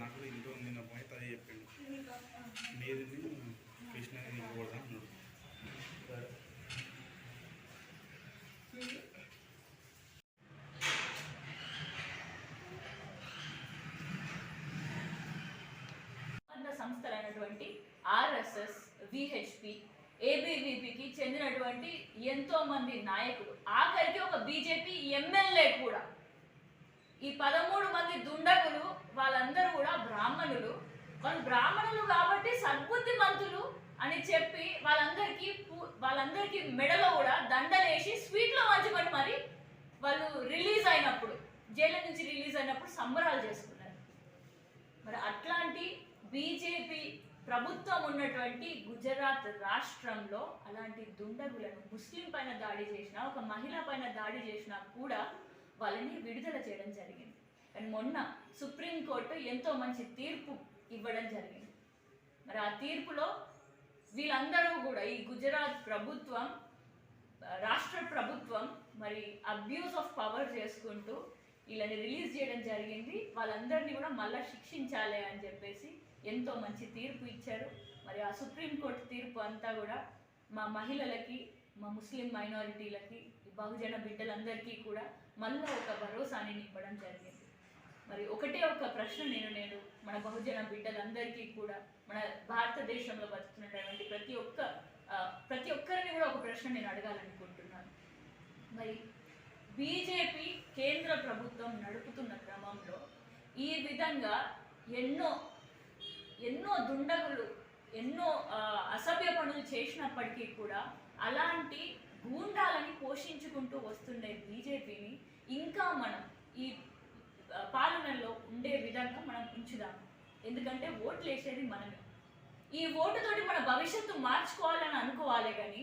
నాకు ఇంట్లో నిన్న పోయి తది చెప్పిండు. నీది కృష్ణ కూడా సంస్థలైనటువంటి ఆర్ఎస్ఎస్ విహెచ్పి ఏబీవీపీకి చెందినటువంటి ఎంతో మంది నాయకులు. ఆఖరికి ఒక బీజేపీ ఎమ్మెల్యే కూడా. ఈ పదమూడు మంది దుండగులు వాళ్ళందరూ కూడా బ్రాహ్మణులు. వాళ్ళు బ్రాహ్మణులు కాబట్టి సద్బుద్ధిమంతులు. అని చెప్పి వాళ్ళందరికీ పూ- వాళ్ళందరికీ మెడలో కూడా దండలేసి స్వీట్లో వంచుకొని మరి వాళ్ళు రిలీజ్ అయినప్పుడు జైలు నుంచి రిలీజ్ అయినప్పుడు సంబరాలు చేసుకున్నారు. మరి అట్లాంటి బీజేపీ ప్రభుత్వం ఉన్నటువంటి గుజరాత్ రాష్ట్రంలో అలాంటి దుండగులను ముస్లిం పైన దాడి చేసినా ఒక మహిళ పైన దాడి చేసినా కూడా వాళ్ళని విడుదల చేయడం జరిగింది. కానీ మొన్న సుప్రీంకోర్టు ఎంతో మంచి తీర్పు ఇవ్వడం జరిగింది. మరి ఆ తీర్పులో వీళ్ళందరూ కూడా ఈ గుజరాత్ ప్రభుత్వం రాష్ట్ర ప్రభుత్వం మరి అబ్యూస్ ఆఫ్ పవర్ చేసుకుంటూ వీళ్ళని రిలీజ్ చేయడం జరిగింది. వాళ్ళందరినీ కూడా మళ్ళీ శిక్షించాలి అని చెప్పేసి ఎంతో మంచి తీర్పు ఇచ్చారు. మరి ఆ సుప్రీంకోర్టు తీర్పు అంతా కూడా మా మహిళలకి మా ముస్లిం మైనారిటీలకి బహుజన బిడ్డలందరికీ కూడా మళ్ళీ ఒక భరోసాని నింపడం జరిగింది. మరి ఒకటే ఒక ప్రశ్న నేను నేను మన బహుజన బిడ్డలందరికీ కూడా మన భారతదేశంలో బతుకుతున్నటువంటి ప్రతి ఒక్క ప్రతి ఒక్కరిని కూడా ఒక ప్రశ్న నేను అడగాలనుకుంటున్నాను. మరి బీజేపీ కేంద్ర ప్రభుత్వం నడుపుతున్న క్రమంలో ఈ విధంగా ఎన్నో ఎన్నో దుండగులు ఎన్నో అసభ్య పనులు చేసినప్పటికీ కూడా అలాంటి గూండాలని పోషించుకుంటూ వస్తుండే బీజేపీని ఇంకా మనం ఈ విధంగా ఉంచుదాం ఎందుకంటే ఓట్లు వేసేది మనమే. ఈ ఓటుతోటి మన భవిష్యత్తు మార్చుకోవాలని అనుకోవాలి కానీ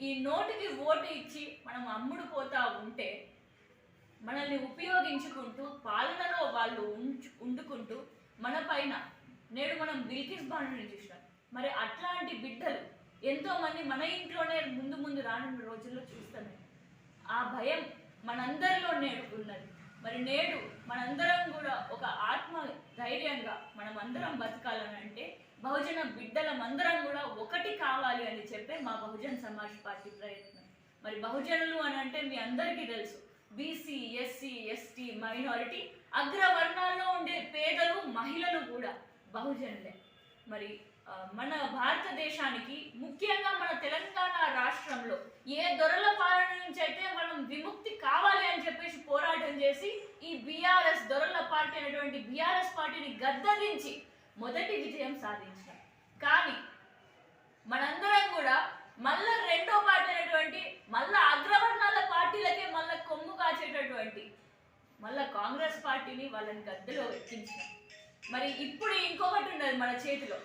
ఈ నోటికి ఓటు ఇచ్చి మనం అమ్ముడు పోతా ఉంటే మనల్ని ఉపయోగించుకుంటూ పాలనలో వాళ్ళు ఉంచు ఉండుకుంటూ మన పైన నేడు మనం బిల్కిస్ బాణుని చూసినాం. మరి అట్లాంటి బిడ్డలు ఎంతోమంది మన ఇంట్లోనే ముందు ముందు రానున్న రోజుల్లో చూస్తున్నాం ఆ భయం మనందరిలో నేడు ఉన్నది. మరి నేడు మనందరం కూడా ఒక ఆత్మ ధైర్యంగా మనం అందరం బతకాలని అంటే బహుజన బిడ్డలమందరం కూడా ఒకటి కావాలి అని చెప్పే మా బహుజన్ సమాజ్ పార్టీ ప్రయత్నం. మరి బహుజనులు అని అంటే మీ అందరికీ తెలుసు. బీసీ ఎస్సీ ఎస్టీ మైనారిటీ అగ్రవర్ణాల్లో ఉండే పేదలు మహిళలు కూడా బహుజనులే. మరి మన భారతదేశానికి ముఖ్యంగా మన తెలంగాణ రాష్ట్రంలో ఏ దొరల పాలన నుంచి అయితే మనం విముక్తి కావాలి అని చెప్పేసి పోరాటం చేసి ఈ బీఆర్ఎస్ దొరల పార్టీ అనేటువంటి బీఆర్ఎస్ పార్టీని గద్దరించి మొదటి విజయం సాధించాం కానీ మనందరం కూడా మళ్ళా రెండో పార్టీ అనేటువంటి మళ్ళా అగ్రవర్ణాల పార్టీలకే మళ్ళా కొమ్ము కాచేటటువంటి మళ్ళా కాంగ్రెస్ పార్టీని వాళ్ళని గద్దెలో ఎక్కించాం మరి ఇప్పుడు ఇంకొకటి ఉన్నది మన చేతిలో.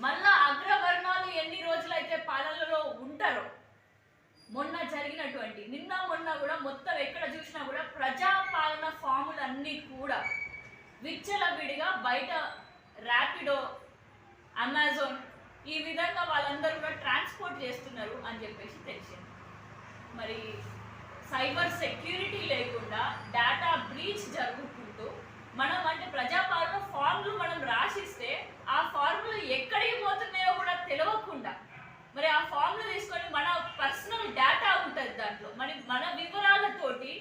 మళ్ళా అగ్రవర్ణాలు ఎన్ని రోజులైతే పాలనలో ఉంటారో మొన్న జరిగినటువంటి నిన్న మొన్న కూడా మొత్తం ఎక్కడ చూసినా కూడా ప్రజా ఫాములు అన్నీ కూడా విచ్చలవిడిగా బయట ర్యాపిడో అమెజాన్ ఈ విధంగా వాళ్ళందరూ కూడా ట్రాన్స్పోర్ట్ చేస్తున్నారు అని చెప్పేసి తెలిసింది. మరి సైబర్ సెక్యూరిటీ లేకుండా డేటా బ్రీచ్ జరుగుతుంటూ మనం అంటే ప్రజాపాలన ఫార్ములు మనం రాసిస్తే ఆ ఫార్ములు ఎక్కడికి పోతున్నాయో కూడా తెలియకుండా మరి ఆ ఫార్ములు తీసుకొని మన పర్సనల్ డేటా ఉంటుంది దాంట్లో మరి మన వివరాలతోటి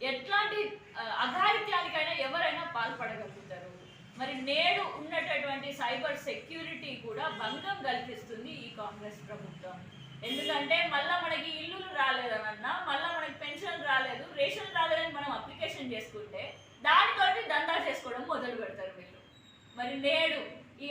ఎట్లాంటి ఆ, అఘాయిత్యానికైనా ఎవరైనా పాల్పడగలుగుతారు మరి నేడు ఉన్నటువంటి సైబర్ సెక్యూరిటీ కూడా భంగం కల్పిస్తుంది ఈ కాంగ్రెస్ ప్రభుత్వం. ఎందుకంటే మళ్ళీ మనకి ఇల్లులు రాలేదనన్నా మళ్ళీ మనకి పెన్షన్ రాలేదు రేషన్ రాలేదని మనం అప్లికేషన్ చేసుకుంటే దానితోటి దందా చేసుకోవడం మొదలు పెడతారు వీళ్ళు. మరి నేడు ఈ